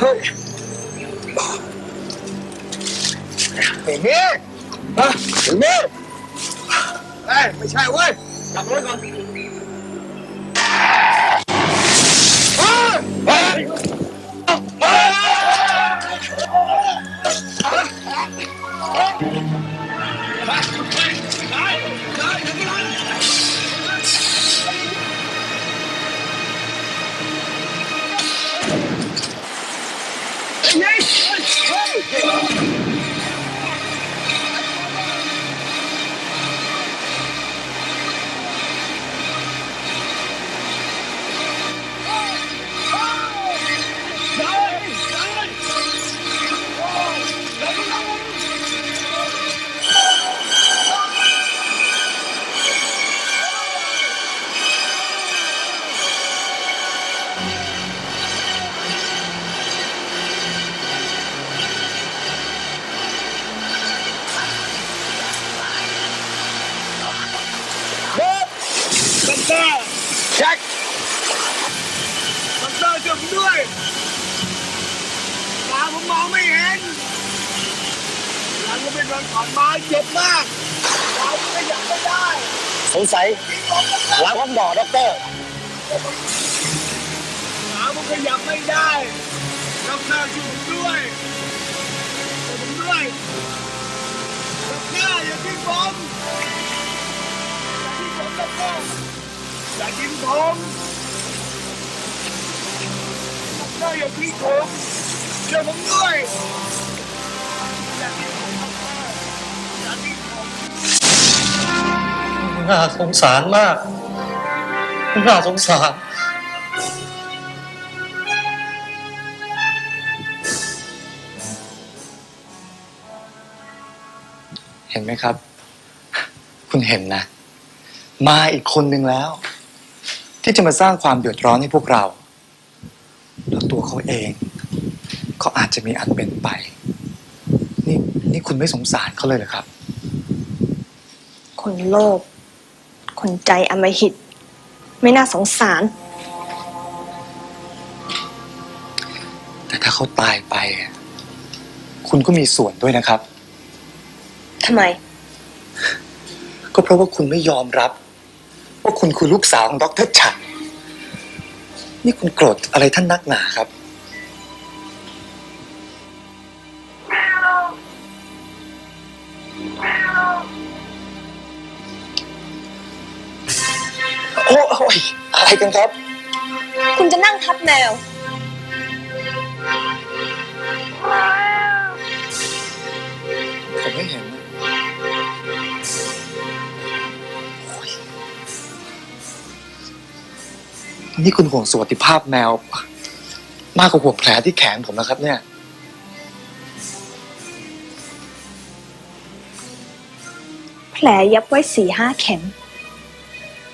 เฮ้ยไอ้เมีฮะไอ้เมีเอ้ยไม่ใช่เว้ยกลับรถก่อน ย สงสัยล้างความบ่อด็อกเตอร์ขาผมขยับไม่ได้ด็อกเตอร์ช่วยผมด้วยช่วยผมด้วยด็อกเตอร์อย่าทิ้งผมอย่าทิ้งผมด็อกเตอร์อย่าทิ้งผมด็อกเตอร์อย่าทิ้งผมช่วยผมด้วยอย่าทิ้ง น่าสงสารมากน่าสงสารเห็นไหมครับ คุณเห็นนะ มาอีกคนหนึ่งแล้ว ที่จะมาสร้างความเดือดร้อนให้พวกเราแล้วตัวเขาเองเขาอาจจะมีอันเป็นไป นี่นี่คุณไม่สงสารเขาเลยเหรอครับ คนโลภ คนใจอำมหิต ไม่น่าสงสาร แต่ถ้าเขาตายไปอะคุณก็มีส่วนด้วยนะครับ ทำไม ก็เพราะว่าคุณไม่ยอมรับ ว่าคุณคือลูกสาวของดรฉันนี่คุณโกรธอะไรท่านนักหนาครับ โอ้โอ้ยอะไรกันครับ คุณจะนั่งทับแมว ผมไม่เห็นนะโอ้ยนี่คุณห่วงสวัสดิภาพแมว มากกว่าห่วงแผลที่แขนผมนะครับ เนี่ย แผลเย็บไว้สี่ห้าเข็ม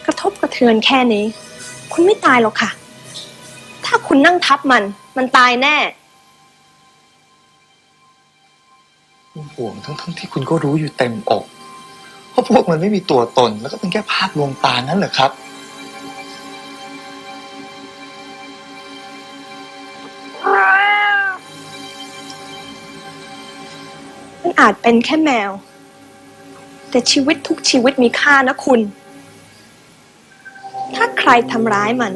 กระทบกระเทือนแค่นี้ คุณไม่ตายหรอกค่ะ ถ้าคุณนั่งทับมัน มันตายแน่ห่วงทั้งทั้งที่คุณก็รู้อยู่เต็มอกว่าพวกมันไม่มีตัวตน แล้วก็เป็นแค่ภาพลวงตานั้นเหรอครับ มันอาจเป็นแค่แมว แต่ชีวิตทุกชีวิตมีค่านะคุณถ้าใค รทำร้ายมัน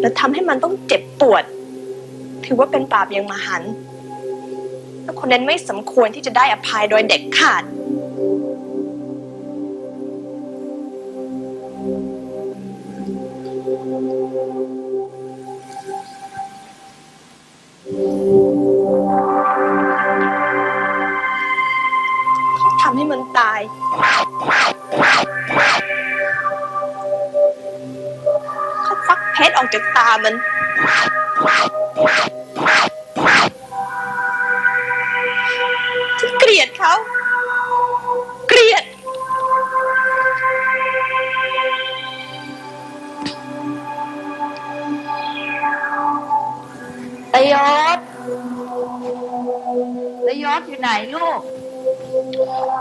แล้วทำให้มันต้องเจ็บปวด ถือว่าเป็นบาปอย่างมหันต์และคนนั้นไม่สมควรที่จะได้อภัยโดยเด็ดขาด เขาทำให้มันตาย ออกจากตามัน ฉันเกลียดเขา เกลียด ตยศตยศอยู่ไหนลูก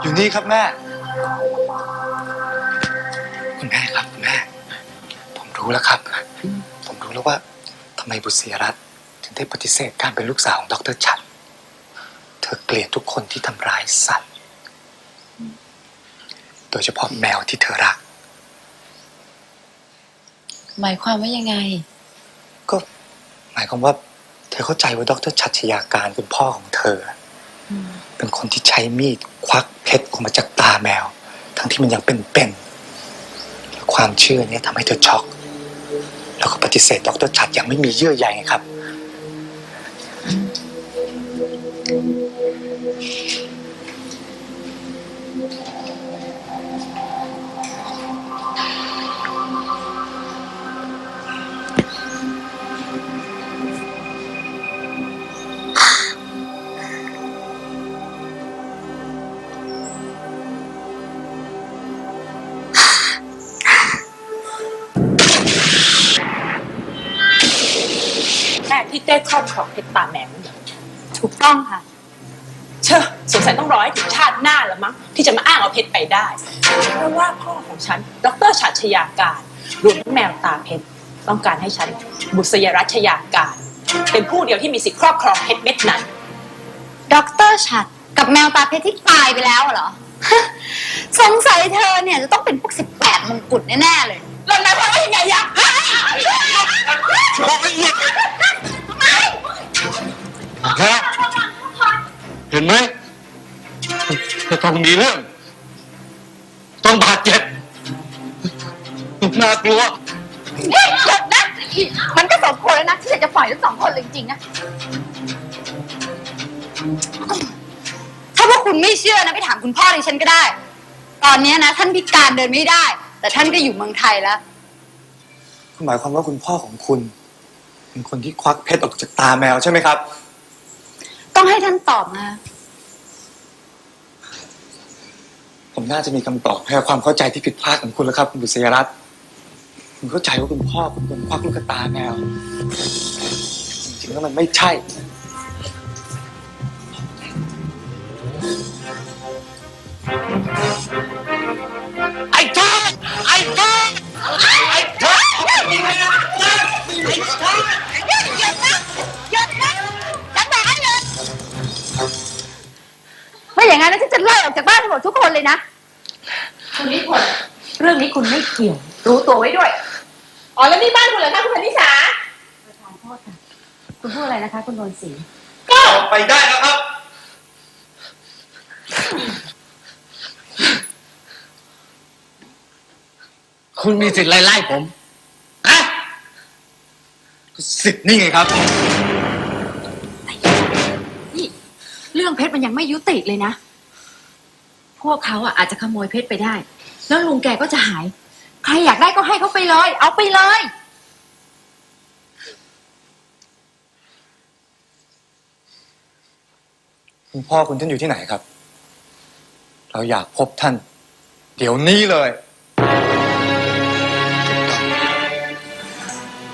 อยู่นี่ครับแม่ คุณแม่ครับคุณแม่ ผมรู้แล้วครับ แล้วว่าทำไมบุษยรัตน์ถึงได้ปฏิเสธการเป็นลูกสาวของดรชัดเธอเกลียดทุกคนที่ทำร้ายสัตว์ โดยเฉพาะแมวที่เธอรัก หมายความว่ายังไง ก็หมายความว่า เธอเข้าใจว่าดรชัดชยาการคุณพ่อของเธอ เป็นคนที่ใช้มีดควักเพชรออกมาจากตาแมว ทั้งที่มันยังเป็นๆและความเชื่อเนี้ทำให้เธอช็อก แล้วก็ปฏิเสธดรชัดอย่างไม่มีเยื่อใยไงครับ แม่ที่เต้ครอบครองเพชรตาแมวนี่เหรอถูกต้องค่ะ เชอะสงสัยต้องรอให้ถึงชาติหน้าแล้วมั้งที่จะมาอ้างเอาเพชรไปได้ เพราะว่าพ่อของฉัน ดรฉัตรชยาการรวมทั้งแมวตาเพชรต้องการให้ฉัน บุษยรัชยาการ เป็นผู้เดียวที่มีสิทธิ์ครอบครองเพชรเม็ดนั้น ด็อกเตอร์ฉัดกับแมวตาเพชรที่ตายไปแล้วเหรอ สงสัยเธอเนี่ยจะต้องเป็นพวกสิบแปดมงกุฎแน่ๆเลย แล้วนายว่ายังไงยะครับเห็นไหมจะต้องมีเรื่อง ต้องบาดเจ็บน่ากลัวนี่หยุดนะ มันก็สมควรแล้วนะที่อยากจะปล่อยทั้งสองคนเลยจริงๆนะ ถ้าพวกคุณไม่เชื่อนะไปถามคุณพ่อดิฉันก็ได้ ตอนเนี้ยนะ ท่านพิการเดินไม่ได้ แต่ท่านก็อยู่เมืองไทยแล้ว คุณหมายความว่าคุณพ่อของคุณ เป็นคนที่ควักเพชรออกจากตาแมวใช่ไหมครับ ต้องให้ท่านตอบนะผมน่าจะมีคำตอบให้กับความเข้าใจที่ผิดพลาดของคุณแล้วครับ คุณบุษยรัตน์คุณเข้าใจว่าคุณพ่อเป็นคนควักลูกตาแมวจริงๆแล้วมันไม่ใช่ ไอ้ท้าไอ้ท้าไอ้ท้าไม่อย่า งนั้นนะฉันจะไล่ออกจากบ้านทั้งหมดทุกคนเลยนะคุณนิพนธ์เรื่องนี้คุณไม่เกี่ยว รู้ตัวไว้ด้วย อ๋อแล้วนี่บ้านคุณเหรอคะคุณพนิสาคุณพูดอะไรนะคะ คุณโดนสีไปได้แล้วครับ คุณมีสิทธิ์ไล่ไล่ผมอะสิทธิ์นี่ไงครับ นี่เรื่องเพชรมันยังไม่ยุติเลยนะ พวกเขาอะอาจจะขโมยเพชรไปได้ แล้วลุงแกก็จะหาย ใครอยากได้ก็ให้เขาไปเลย เอาไปเลย คุณพ่อคุณท่านอยู่ที่ไหนครับ เราอยากพบท่าน เดี๋ยวนี้เลย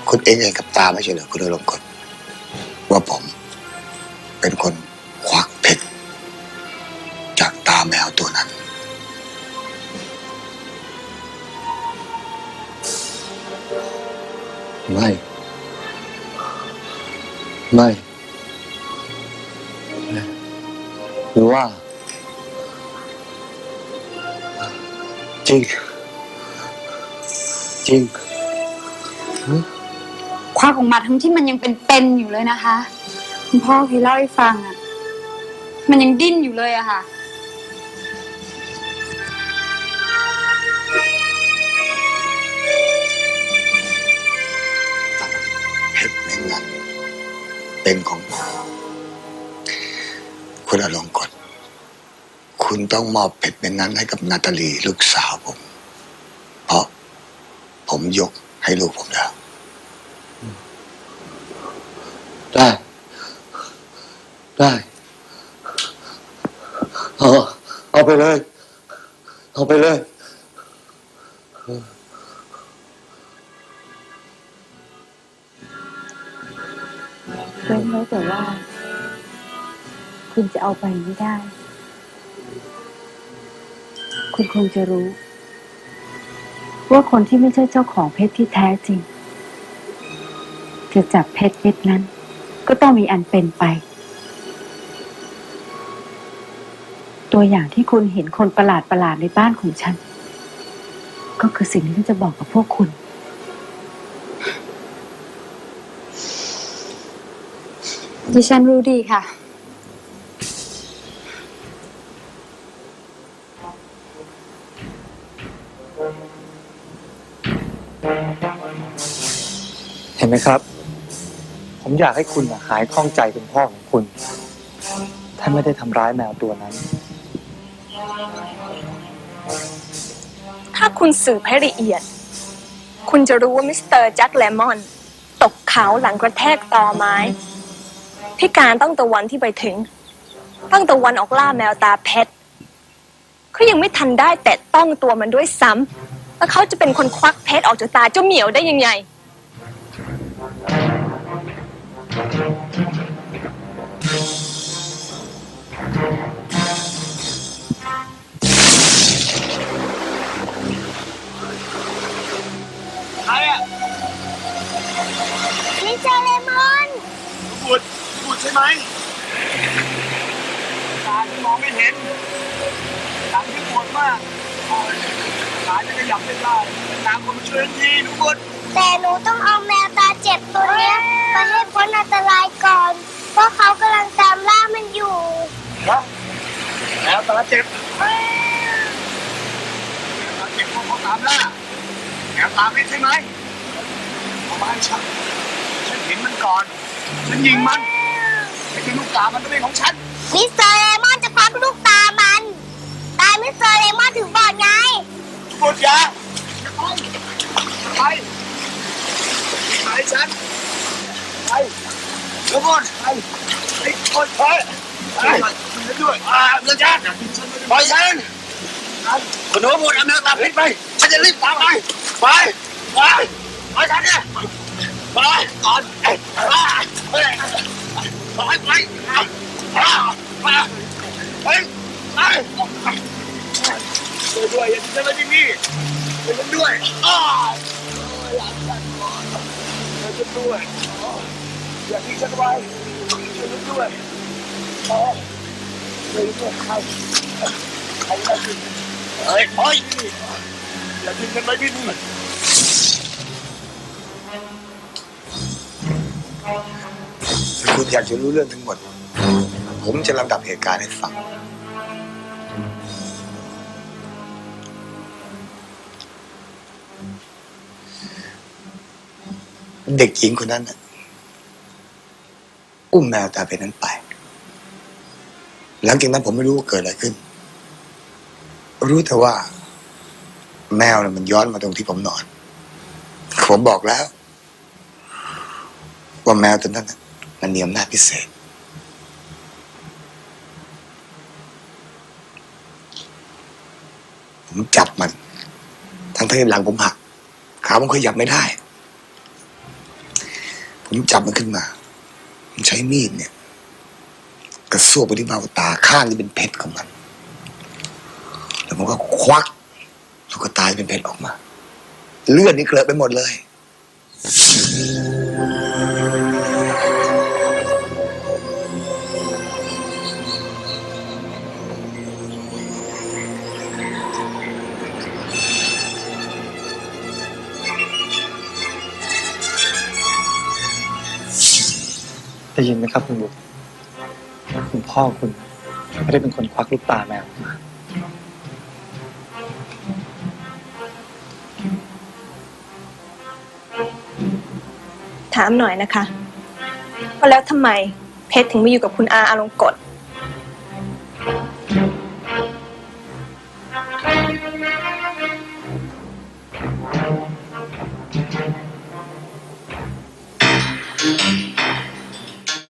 คุณเองเองกับตาไม่ใช่เหรอคุณอลงกฎว่าผม เป็นคน ไม่ ไม่หรือว่า จริง จริงควักออกมาทั้งที่มันยังเป็นๆอยู่เลยนะคะ คุณพ่อเคยเล่าให้ฟังอะ มันยังดิ้นอยู่เลยอะค่ะ เป็นของผมคุณอลงกฎคุณต้องมอบเพชรเม็ดนั้นให้กับนาตาลีลูกสาวผม เพราะผมยกให้ลูกผมแล้ว ได้ ได้เอาเอาไปเลย เอาไปเลย เว้วแต่ว่า คุณจะเอาไปไม่ได้ คุณคงจะรู้ ว่าคนที่ไม่ใช่เจ้าของเพชรที่แท้จริง จะจับเพชรเม็ดนั้น ก็ต้องมีอันเป็นไป ตัวอย่างที่คุณเห็นคนประหลาดประหลาดในบ้านของฉัน ก็คือสิ่งที่ฉันจะบอกกับพวกคุณ ดิฉันรู้ดีค่ะ เห็นไหมครับ ผมอยากให้คุณน่ะหายข้องใจคุณพ่อของคุณท่านไม่ได้ทำร้ายแมวตัวนั้น ถ้าคุณสืบให้ละเอียด คุณจะรู้ว่ามิสเตอร์แจ็คเลมอน ตกเขาหลังกระแทกตอไม้ พิการตั้งแต่วันที่ไปถึง ตั้งแต่วันออกล่าแมวตาเพชรเขายังไม่ทันได้แตะต้องตัวมันด้วยซ้ำแล้วเขาจะเป็นคนควักเพชรออกจากตาเจ้าเหมียวได้ยังไง ใครอะมิสเตอร์เลมอน บุดบุด ใช่ไหมตาที่มองไม่เห็นหลังที่ปวดมากโอ้ยขาจะขยับไม่ได้ตามคนมาช่วยทีทุกคนแต่หนูต้องเอาแมวตาเจ็บตัวเนี้ยไปให้พ้นอันตรายก่อน เพราะเขากำลังตามล่ามันอยู่นะแล้วตาเจ็บแมวตาเจ็บเพราะเขาตามล่าแมวตาไม่ใช่ไหมเอามาให้ฉันฉันเห็นมันก่อน ฉันยิงมัน ไอ้ที่ลูกตามันต้องเป็นของฉัน มิสเตอร์เลมอนจะควักลูกตามัน ตายมิสเตอร์เลมอนถึงบอกไงหมดยาไปไปไปฉันไปแล้วก่อนไปไอ้คนไปไปด้วยอ่าเงินฉันปล่อยฉันคุณโน้ตหมดเอาแมวตาพิษไปฉันจะรีบตามไปไปไปไปฉันเนี่ยไปก่อนไป ไปไปไปไปไปไปช่วยด้วยอย่าทิ้งฉันไว้ที่นี่ช่วยฉันด้วยอ้าวหลังฉันก่อนช่วยฉันด้วยอย่าทิ้งฉันไว้ช่วยฉันด้วยอ๋อช่วยด้วยใครใครมาทิ้งเฮ้ยเฮ้ยอย่าทิ้งฉันไว้ที่นี่ คุณอยากจะรู้เรื่องทั้งหมด ผมจะลำดับเหตุการณ์ให้ฟัง เด็กหญิงคนนั้นอุ้มแมวตาไปนั้นไป หลังจากนั้นผมไม่รู้ว่าเกิดอะไรขึ้น รู้แต่ว่า แมวมันย้อนมาตรงที่ผมนอน ผมบอกแล้ว ว่าแมวตัวนั้น มันมีอำนาจพิเศษ ผมจับมัน ทั้งที่หลังผมหัก ขาผมขยับไม่ได้ ผมจับมันขึ้นมาผมใช้มีดเนี่ย กระซวกไปที่เบ้าตาข้างที่เป็นเพชรของมัน แล้วผมก็ควักลูกตาที่เป็นเพชรออกมา เลือดนี่เกลอะไปหมดเลย ได้ยินไหมครับคุณบุตรคุณพ่อคุณไม่ได้เป็นคนควักลูกตาแมวมาถามหน่อยนะคะว่าแล้วทำไมเพชรถึงมาอยู่กับคุณอาอารมณ์กฎ